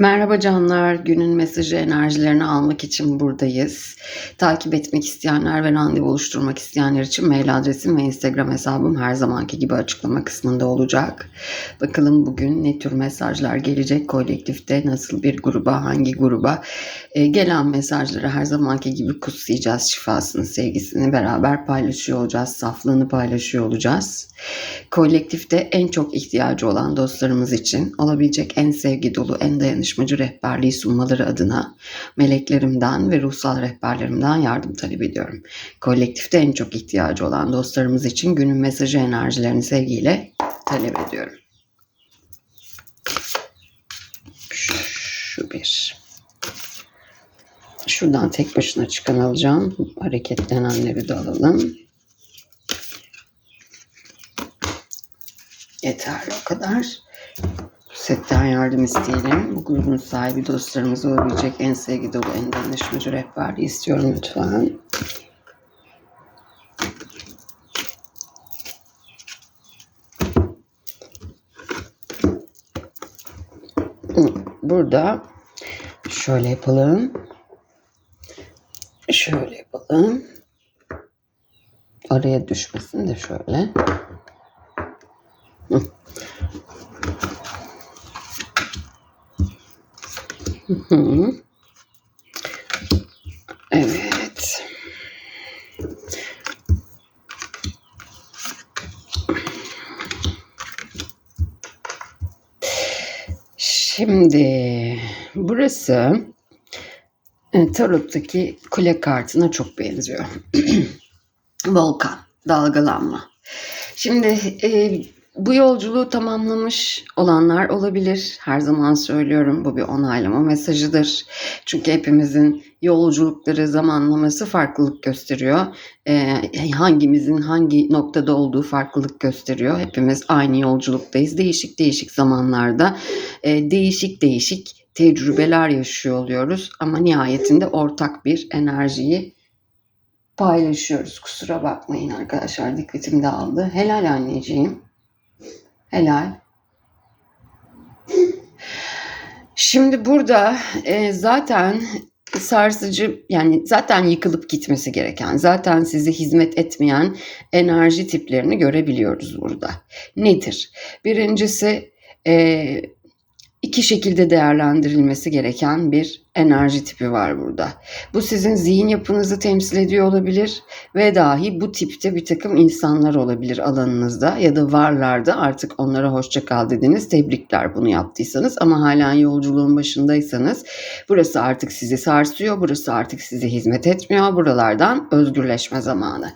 Merhaba canlar, günün mesajı enerjilerini almak için buradayız. Takip etmek isteyenler ve randevu oluşturmak isteyenler için mail adresim ve Instagram hesabım her zamanki gibi açıklama kısmında olacak. Bakalım bugün ne tür mesajlar gelecek kolektifte, nasıl bir gruba, hangi gruba Ee, gelen mesajları her zamanki gibi kutsayacağız, şifasını, sevgisini beraber paylaşıyor olacağız, saflığını paylaşıyor olacağız. Kolektifte en çok ihtiyacı olan dostlarımız için olabilecek en sevgi dolu, en dayanışmacı rehberliği sunmaları adına meleklerimden ve ruhsal rehberlerimden yardım talep ediyorum. Kolektifte en çok ihtiyacı olan dostlarımız için günün mesajı enerjilerini sevgiyle talep ediyorum. Şu bir. Şuradan tek başına çıkan alacağım. Hareketlenenleri de alalım. Yeterli o kadar. Setten yardım isteyelim. Bu grubun sahibi dostlarımız olabilecek en sevgi dolu, en dayanışmacı rehberliği istiyorum lütfen. Burada şöyle yapalım. Şöyle yapalım. Araya düşmesin de şöyle. Evet. Şimdi burası e, tarottaki kule kartına çok benziyor. Volkan, dalgalanma. Şimdi e, bu yolculuğu tamamlamış olanlar olabilir. Her zaman söylüyorum bu bir onaylama mesajıdır. Çünkü hepimizin yolculukları zamanlaması farklılık gösteriyor. Ee, hangimizin hangi noktada olduğu farklılık gösteriyor. Hepimiz aynı yolculuktayız. Değişik değişik zamanlarda e, değişik değişik tecrübeler yaşıyor oluyoruz. Ama nihayetinde ortak bir enerjiyi paylaşıyoruz. Kusura bakmayın arkadaşlar dikkatim dağıldı. Helal anneciğim. Helal. Şimdi burada e, zaten sarsıcı yani zaten yıkılıp gitmesi gereken, zaten size hizmet etmeyen enerji tiplerini görebiliyoruz burada. Nedir? Birincisi e, iki şekilde değerlendirilmesi gereken bir enerji tipi var burada. Bu sizin zihin yapınızı temsil ediyor olabilir ve dahi bu tipte bir takım insanlar olabilir alanınızda ya da varlarda artık onlara hoşça kal dediniz. Tebrikler bunu yaptıysanız ama hala yolculuğun başındaysanız burası artık sizi sarsıyor, burası artık size hizmet etmiyor. Buralardan özgürleşme zamanı.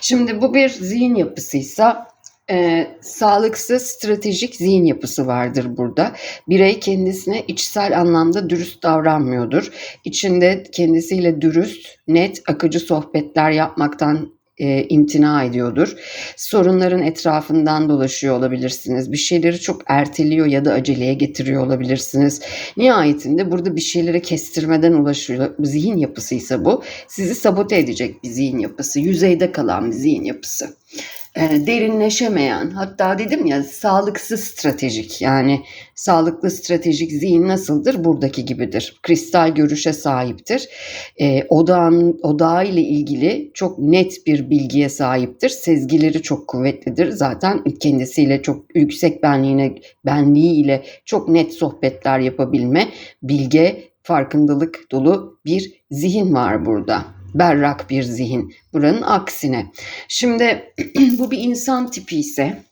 Şimdi bu bir zihin yapısıysa e, sağlıksız stratejik zihin yapısı vardır burada. Birey kendisine içsel anlamda dürüst davranmıyordur. İçinde kendisiyle dürüst, net, akıcı sohbetler yapmaktan e, imtina ediyordur. Sorunların etrafından dolaşıyor olabilirsiniz. Bir şeyleri çok erteliyor ya da aceleye getiriyor olabilirsiniz. Nihayetinde burada bir şeylere kestirmeden ulaşıyor. Zihin yapısıysa bu. Sizi sabote edecek bir zihin yapısı. Yüzeyde kalan bir zihin yapısı derinleşemeyen hatta dedim ya sağlıksız stratejik. Yani sağlıklı stratejik zihin nasıldır? Buradaki gibidir. Kristal görüşe sahiptir. E, odağın odağı ile ilgili çok net bir bilgiye sahiptir. Sezgileri çok kuvvetlidir. Zaten kendisiyle çok yüksek benliğine benliğiyle çok net sohbetler yapabilme bilge farkındalık dolu bir zihin var burada berrak bir zihin. Buranın aksine. Şimdi bu bir insan tipi ise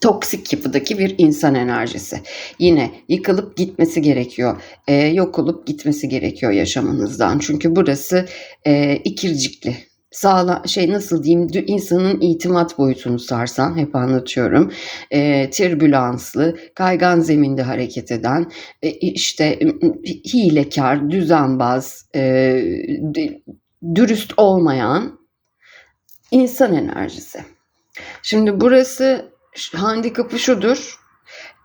toksik yapıdaki bir insan enerjisi. Yine yıkılıp gitmesi gerekiyor. E, yok olup gitmesi gerekiyor yaşamınızdan. Çünkü burası e, ikircikli sağla şey nasıl diyeyim insanın itimat boyutunu sarsan hep anlatıyorum. E, türbülanslı, kaygan zeminde hareket eden, e, işte hilekar, düzenbaz, e, dürüst olmayan insan enerjisi. Şimdi burası handikapı şudur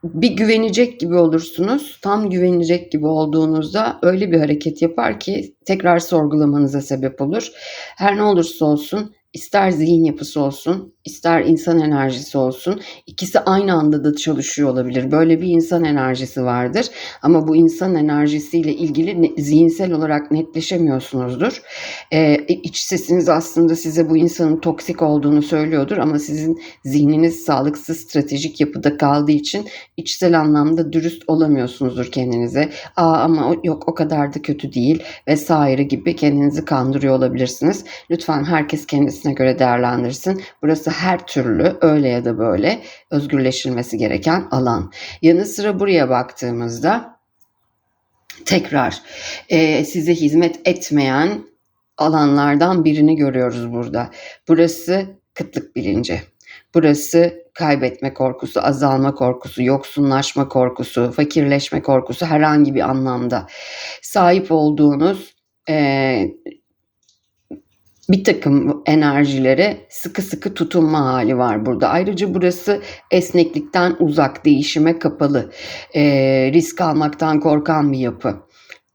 bir güvenecek gibi olursunuz. Tam güvenecek gibi olduğunuzda öyle bir hareket yapar ki tekrar sorgulamanıza sebep olur. Her ne olursa olsun ister zihin yapısı olsun, ister insan enerjisi olsun, ikisi aynı anda da çalışıyor olabilir. Böyle bir insan enerjisi vardır. Ama bu insan enerjisiyle ilgili zihinsel olarak netleşemiyorsunuzdur. Ee, iç sesiniz aslında size bu insanın toksik olduğunu söylüyordur ama sizin zihniniz sağlıksız stratejik yapıda kaldığı için içsel anlamda dürüst olamıyorsunuzdur kendinize. Aa ama yok o kadar da kötü değil vesaire gibi kendinizi kandırıyor olabilirsiniz. Lütfen herkes kendisine göre değerlendirsin. Burası her türlü öyle ya da böyle özgürleşilmesi gereken alan. Yanı sıra buraya baktığımızda tekrar e, size hizmet etmeyen alanlardan birini görüyoruz burada. Burası kıtlık bilinci. Burası kaybetme korkusu, azalma korkusu, yoksunlaşma korkusu, fakirleşme korkusu herhangi bir anlamda. Sahip olduğunuz e, bir takım enerjilere sıkı sıkı tutunma hali var burada. Ayrıca burası esneklikten uzak, değişime kapalı, e, risk almaktan korkan bir yapı.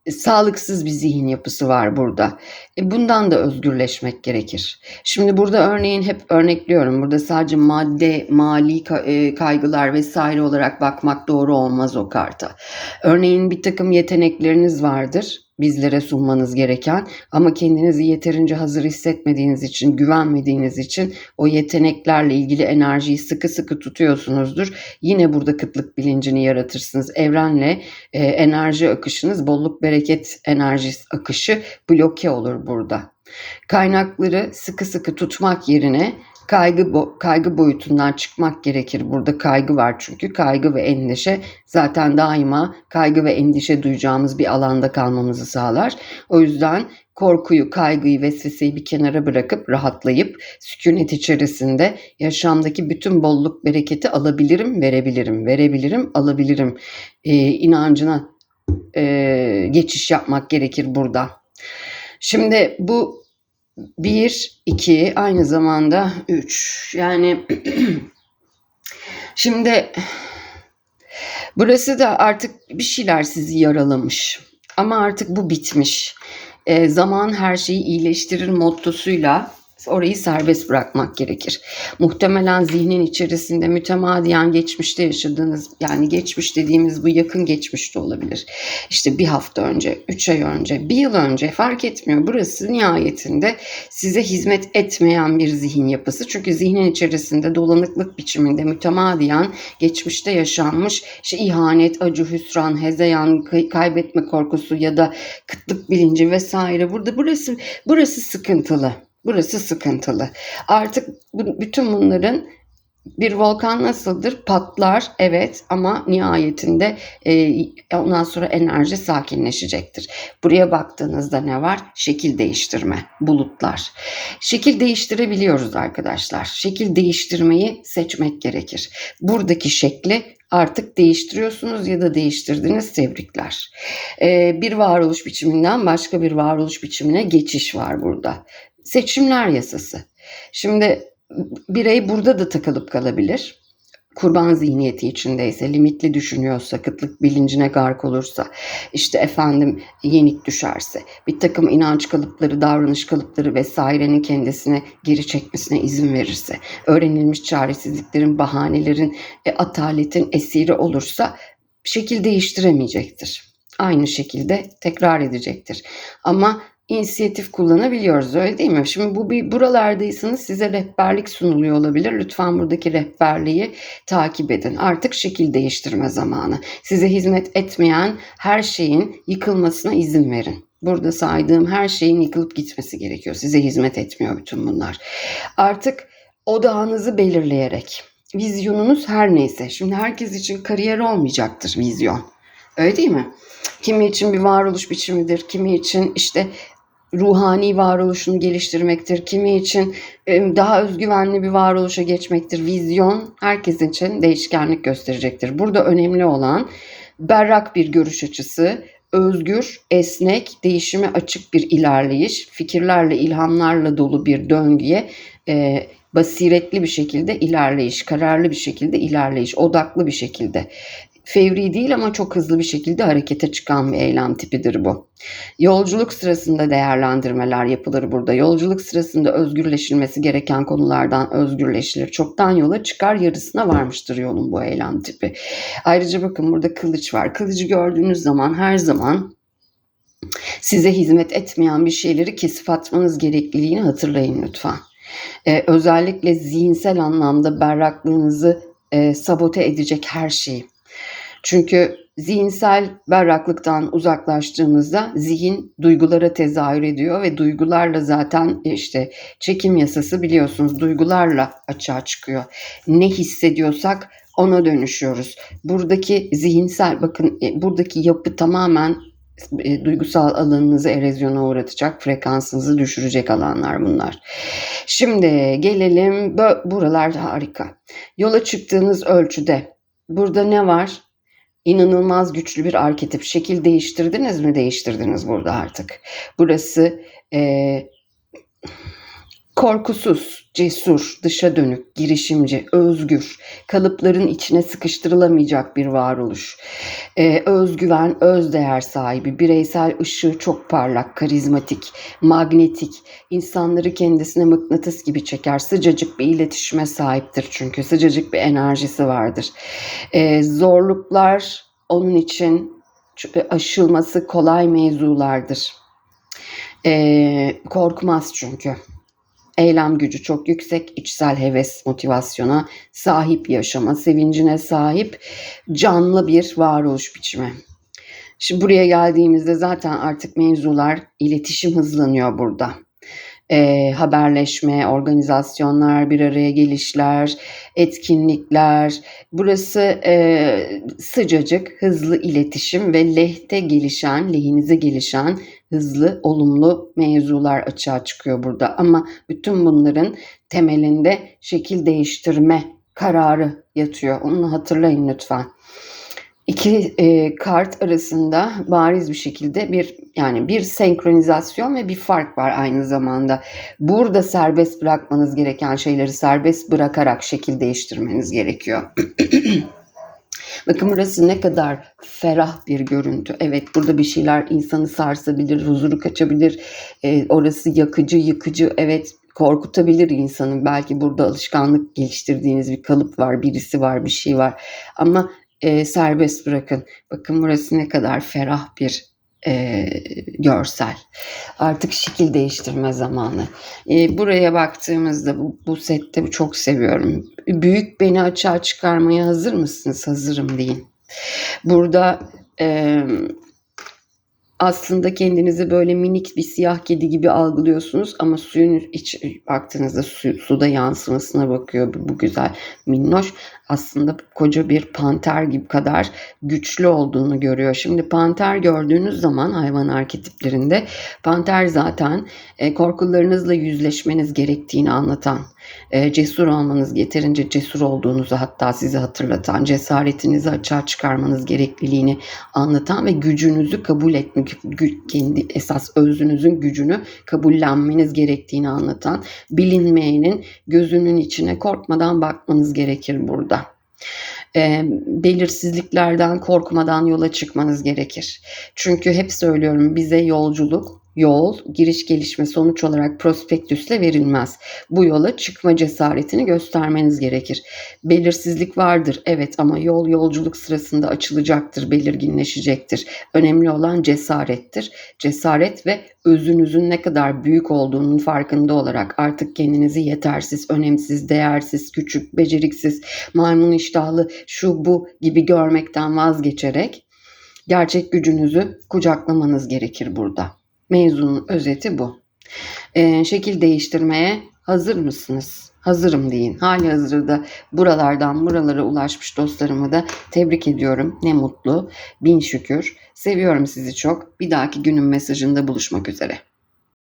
E, Sağlıksız bir zihin yapısı var burada. E, bundan da özgürleşmek gerekir. Şimdi burada örneğin hep örnekliyorum. Burada sadece madde, mali e, kaygılar vesaire olarak bakmak doğru olmaz o karta. Örneğin bir takım yetenekleriniz vardır bizlere sunmanız gereken ama kendinizi yeterince hazır hissetmediğiniz için, güvenmediğiniz için o yeteneklerle ilgili enerjiyi sıkı sıkı tutuyorsunuzdur. Yine burada kıtlık bilincini yaratırsınız. Evrenle e, enerji akışınız, bolluk bereket enerji akışı bloke olur burada. Kaynakları sıkı sıkı tutmak yerine kaygı kaygı boyutundan çıkmak gerekir. Burada kaygı var çünkü kaygı ve endişe zaten daima kaygı ve endişe duyacağımız bir alanda kalmamızı sağlar. O yüzden korkuyu, kaygıyı, vesveseyi bir kenara bırakıp rahatlayıp sükunet içerisinde yaşamdaki bütün bolluk bereketi alabilirim, verebilirim, verebilirim, alabilirim e, inancına e, geçiş yapmak gerekir burada. Şimdi bu bir, iki, aynı zamanda üç. Yani şimdi burası da artık bir şeyler sizi yaralamış. Ama artık bu bitmiş. E, zaman her şeyi iyileştirir mottosuyla orayı serbest bırakmak gerekir. Muhtemelen zihnin içerisinde mütemadiyen geçmişte yaşadığınız yani geçmiş dediğimiz bu yakın geçmişte olabilir. İşte bir hafta önce, üç ay önce, bir yıl önce fark etmiyor. Burası nihayetinde size hizmet etmeyen bir zihin yapısı. Çünkü zihnin içerisinde dolanıklık biçiminde mütemadiyen geçmişte yaşanmış işte ihanet, acı, hüsran, hezeyan, kay- kaybetme korkusu ya da kıtlık bilinci vesaire. Burada burası burası sıkıntılı. Burası sıkıntılı. Artık bütün bunların bir volkan nasıldır? Patlar evet ama nihayetinde e, ondan sonra enerji sakinleşecektir. Buraya baktığınızda ne var? Şekil değiştirme, bulutlar. Şekil değiştirebiliyoruz arkadaşlar. Şekil değiştirmeyi seçmek gerekir. Buradaki şekli artık değiştiriyorsunuz ya da değiştirdiniz tebrikler. Ee, bir varoluş biçiminden başka bir varoluş biçimine geçiş var burada. Seçimler yasası. Şimdi birey burada da takılıp kalabilir. Kurban zihniyeti içindeyse, limitli düşünüyorsa, kıtlık bilincine gark olursa, işte efendim yenik düşerse, bir takım inanç kalıpları, davranış kalıpları vesairenin kendisine geri çekmesine izin verirse, öğrenilmiş çaresizliklerin, bahanelerin, e, ataletin esiri olursa şekil değiştiremeyecektir. Aynı şekilde tekrar edecektir. Ama inisiyatif kullanabiliyoruz öyle değil mi? Şimdi bu bir buralardaysanız size rehberlik sunuluyor olabilir. Lütfen buradaki rehberliği takip edin. Artık şekil değiştirme zamanı. Size hizmet etmeyen her şeyin yıkılmasına izin verin. Burada saydığım her şeyin yıkılıp gitmesi gerekiyor. Size hizmet etmiyor bütün bunlar. Artık odağınızı belirleyerek, vizyonunuz her neyse. Şimdi herkes için kariyer olmayacaktır vizyon. Öyle değil mi? Kimi için bir varoluş biçimidir, kimi için işte ruhani varoluşunu geliştirmektir. Kimi için e, daha özgüvenli bir varoluşa geçmektir. Vizyon herkes için değişkenlik gösterecektir. Burada önemli olan berrak bir görüş açısı, özgür, esnek, değişime açık bir ilerleyiş, fikirlerle, ilhamlarla dolu bir döngüye e, basiretli bir şekilde ilerleyiş, kararlı bir şekilde ilerleyiş, odaklı bir şekilde Fevri değil ama çok hızlı bir şekilde harekete çıkan bir eylem tipidir bu. Yolculuk sırasında değerlendirmeler yapılır burada. Yolculuk sırasında özgürleşilmesi gereken konulardan özgürleşilir. Çoktan yola çıkar yarısına varmıştır yolun bu eylem tipi. Ayrıca bakın burada kılıç var. Kılıcı gördüğünüz zaman her zaman size hizmet etmeyen bir şeyleri kesip atmanız gerekliliğini hatırlayın lütfen. Ee, özellikle zihinsel anlamda berraklığınızı e, sabote edecek her şeyi. Çünkü zihinsel berraklıktan uzaklaştığımızda zihin duygulara tezahür ediyor ve duygularla zaten e, işte çekim yasası biliyorsunuz duygularla açığa çıkıyor. Ne hissediyorsak ona dönüşüyoruz. Buradaki zihinsel bakın e, buradaki yapı tamamen e, duygusal alanınızı erozyona uğratacak, frekansınızı düşürecek alanlar bunlar. Şimdi gelelim buralar harika. Yola çıktığınız ölçüde burada ne var? İnanılmaz güçlü bir arketip. Şekil değiştirdiniz mi? Değiştirdiniz burada artık. Burası e, Korkusuz, cesur, dışa dönük, girişimci, özgür, kalıpların içine sıkıştırılamayacak bir varoluş. Ee, özgüven, özdeğer sahibi, bireysel ışığı çok parlak, karizmatik, magnetik, insanları kendisine mıknatıs gibi çeker. Sıcacık bir iletişime sahiptir çünkü, sıcacık bir enerjisi vardır. Ee, zorluklar onun için aşılması kolay mevzulardır. Ee, korkmaz çünkü. Eylem gücü çok yüksek, içsel heves, motivasyona sahip yaşama, sevincine sahip canlı bir varoluş biçimi. Şimdi buraya geldiğimizde zaten artık mevzular iletişim hızlanıyor burada e, haberleşme, organizasyonlar, bir araya gelişler, etkinlikler. Burası e, sıcacık, hızlı iletişim ve lehte gelişen, lehinize gelişen hızlı, olumlu mevzular açığa çıkıyor burada. Ama bütün bunların temelinde şekil değiştirme kararı yatıyor. Onu hatırlayın lütfen iki e, kart arasında bariz bir şekilde bir yani bir senkronizasyon ve bir fark var aynı zamanda. Burada serbest bırakmanız gereken şeyleri serbest bırakarak şekil değiştirmeniz gerekiyor. Bakın burası ne kadar ferah bir görüntü. Evet burada bir şeyler insanı sarsabilir, huzuru kaçabilir. E, orası yakıcı, yıkıcı. Evet korkutabilir insanı. Belki burada alışkanlık geliştirdiğiniz bir kalıp var, birisi var, bir şey var. Ama e, serbest bırakın. Bakın burası ne kadar ferah bir e, görsel. Artık şekil değiştirme zamanı. E, buraya baktığımızda bu, bu sette çok seviyorum. Büyük beni açığa çıkarmaya hazır mısınız? Hazırım deyin. Burada e, aslında kendinizi böyle minik bir siyah kedi gibi algılıyorsunuz ama suyun iç baktığınızda su, suda yansımasına bakıyor bu, bu güzel minnoş aslında koca bir panter gibi kadar güçlü olduğunu görüyor. Şimdi panter gördüğünüz zaman hayvan arketiplerinde panter zaten e, korkularınızla yüzleşmeniz gerektiğini anlatan, e, cesur olmanız, yeterince cesur olduğunuzu hatta size hatırlatan, cesaretinizi açığa çıkarmanız gerekliliğini anlatan ve gücünüzü kabul etmek, kendi esas özünüzün gücünü kabullenmeniz gerektiğini anlatan, bilinmeyenin gözünün içine korkmadan bakmanız gerekir burada e, belirsizliklerden korkmadan yola çıkmanız gerekir. Çünkü hep söylüyorum bize yolculuk yol, giriş gelişme sonuç olarak prospektüsle verilmez. Bu yola çıkma cesaretini göstermeniz gerekir. Belirsizlik vardır evet ama yol yolculuk sırasında açılacaktır, belirginleşecektir. Önemli olan cesarettir. Cesaret ve özünüzün ne kadar büyük olduğunun farkında olarak artık kendinizi yetersiz, önemsiz, değersiz, küçük, beceriksiz, maymun iştahlı, şu bu gibi görmekten vazgeçerek gerçek gücünüzü kucaklamanız gerekir burada. Mevzunun özeti bu. Ee, şekil değiştirmeye hazır mısınız? Hazırım deyin. Hali hazırda buralardan buralara ulaşmış dostlarımı da tebrik ediyorum. Ne mutlu. Bin şükür. Seviyorum sizi çok. Bir dahaki günün mesajında buluşmak üzere.